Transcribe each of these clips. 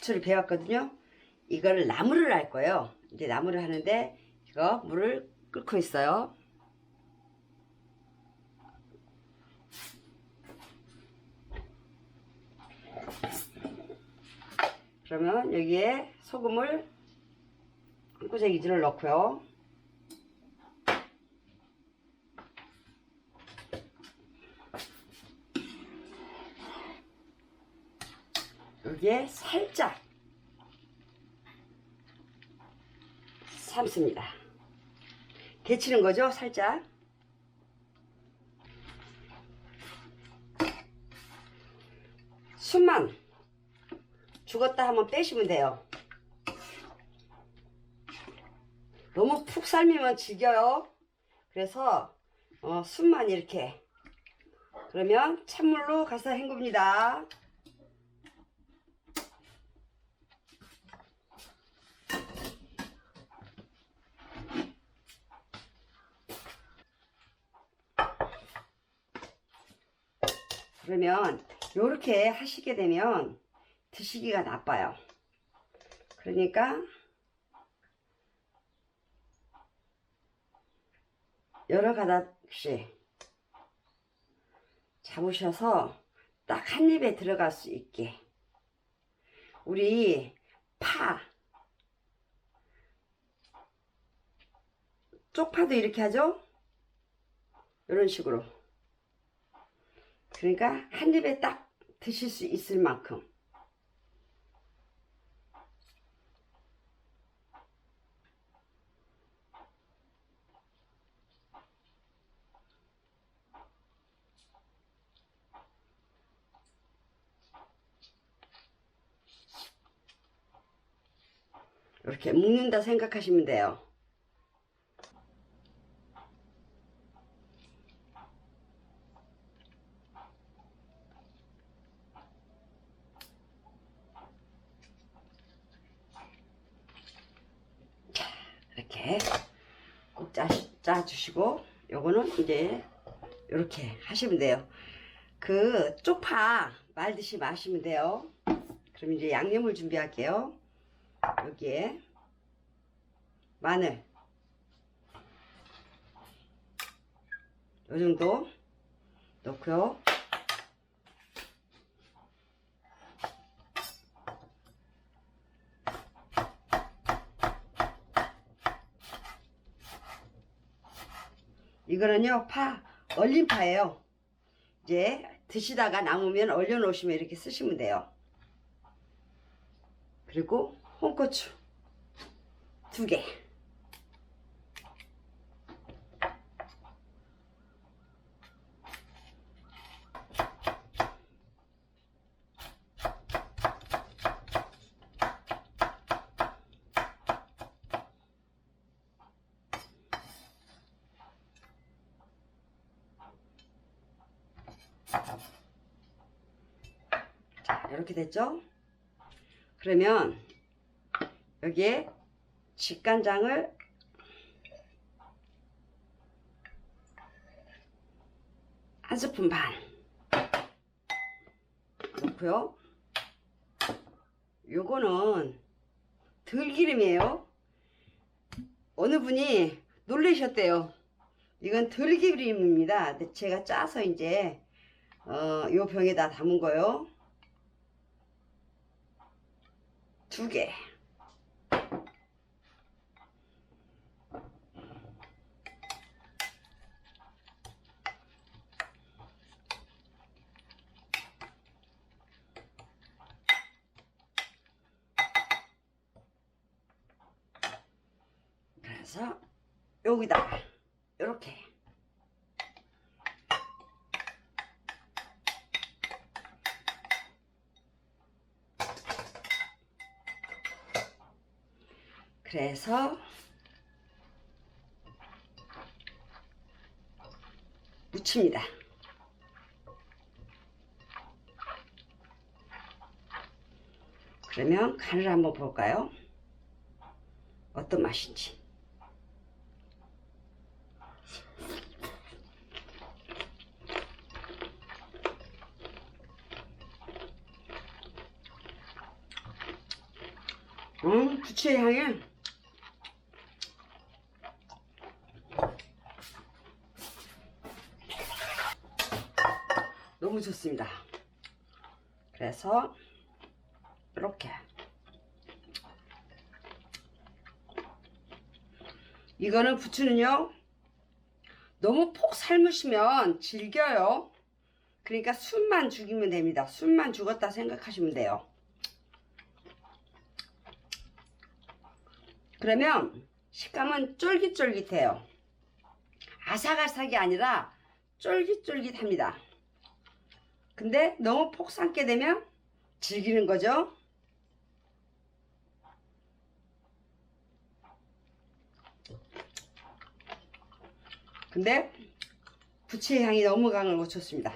부추를 배웠거든요. 이거를 나물을 할 거예요. 이제 나물을 하는데 이거 물을 끓고 있어요. 그러면 여기에 소금을 한 꼬쟁이질을 넣고요. 여기에 살짝 삶습니다. 데치는 거죠, 살짝. 숨만 죽었다 하면 빼시면 돼요. 너무 푹 삶으면 질겨요. 그래서 어, 숨만 이렇게 그러면 찬물로 가서 헹굽니다. 그러면 이렇게 하시게 되면 드시기가 나빠요. 그러니까 여러 가닥씩 잡으셔서 딱 한 입에 들어갈 수 있게 우리 파 쪽파도 이렇게 하죠? 이런 식으로 그러니까 한 입에 딱 드실 수 있을 만큼 이렇게 묶는다 생각하시면 돼요. 이렇게 꼭 짜, 짜주시고 요거는 이제 이렇게 하시면 돼요. 그 쪽파 말듯이 마시면 돼요. 그럼 이제 양념을 준비할게요. 여기에 마늘 요 정도 넣고요. 이거는요 파 얼린 파예요. 이제 드시다가 남으면 얼려 놓으시면 이렇게 쓰시면 돼요. 그리고 홍고추 두 개. 이렇게 됐죠? 그러면 여기에 직간장을 한 스푼 반 넣고요. 요거는 들기름이에요. 어느 분이 놀라셨대요. 이건 들기름입니다. 제가 짜서 이제 어, 요 병에다 담은 거요. 두 개. 그래서 여기다가 이렇게 그래서 묻힙니다. 그러면 간을 한번 볼까요? 어떤 맛인지. 음, 부추의 향이 너무 좋습니다. 그래서 이렇게 이거는 부추는요 너무 폭 삶으시면 질겨요. 그러니까 술만 죽이면 됩니다. 술만 죽었다 생각하시면 돼요. 그러면 식감은 쫄깃쫄깃해요. 아삭아삭이 아니라 쫄깃쫄깃합니다. 근데 너무 폭 삶게 되면 질기는 거죠. 근데 부추의 향이 너무 강을 못 쳤습니다.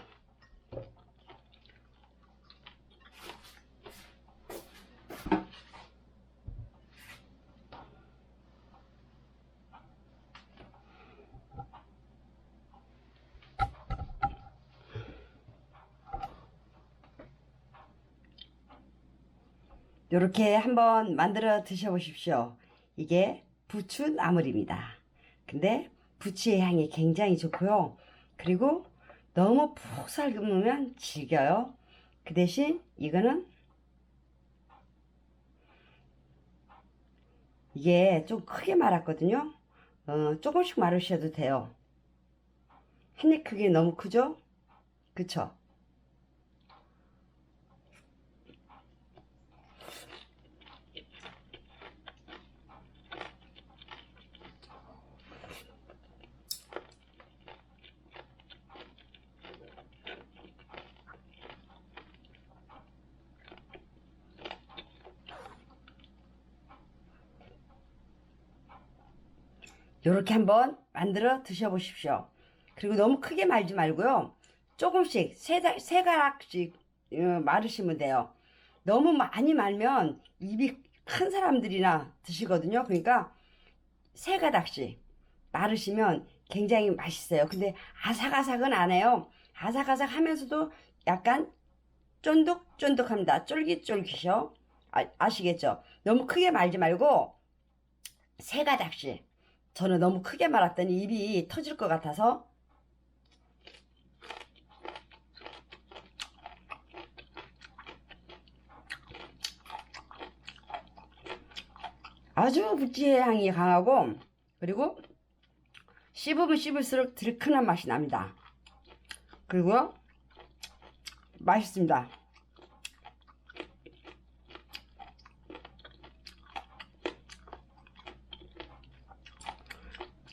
이렇게 한번 만들어 드셔보십시오. 이게 부추 나물입니다. 근데 부추의 향이 굉장히 좋고요. 그리고 너무 푹 삶으면 질겨요. 그 대신 이거는 이게 좀 크게 말았거든요. 어, 조금씩 마르셔도 돼요. 한 입 크기 너무 크죠? 그쵸? 요렇게 한번 만들어 드셔보십시오. 그리고 너무 크게 말지 말고요. 조금씩 세, 다- 세 가락씩 어, 마르시면 돼요. 너무 많이 말면 입이 큰 사람들이나 드시거든요. 그러니까 세 가닥씩 마르시면 굉장히 맛있어요. 근데 아삭아삭은 안 해요. 아삭아삭 하면서도 약간 쫀득쫀득합니다. 쫄깃쫄깃이요. 아, 아시겠죠? 너무 크게 말지 말고 세 가닥씩. 저는 너무 크게 말았더니 입이 터질 것 같아서 아주 부찌의 향이 강하고 그리고 씹으면 씹을수록 들큰한 맛이 납니다. 그리고 맛있습니다.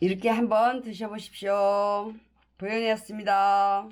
이렇게 한번 드셔보십시오. 도연이었습니다.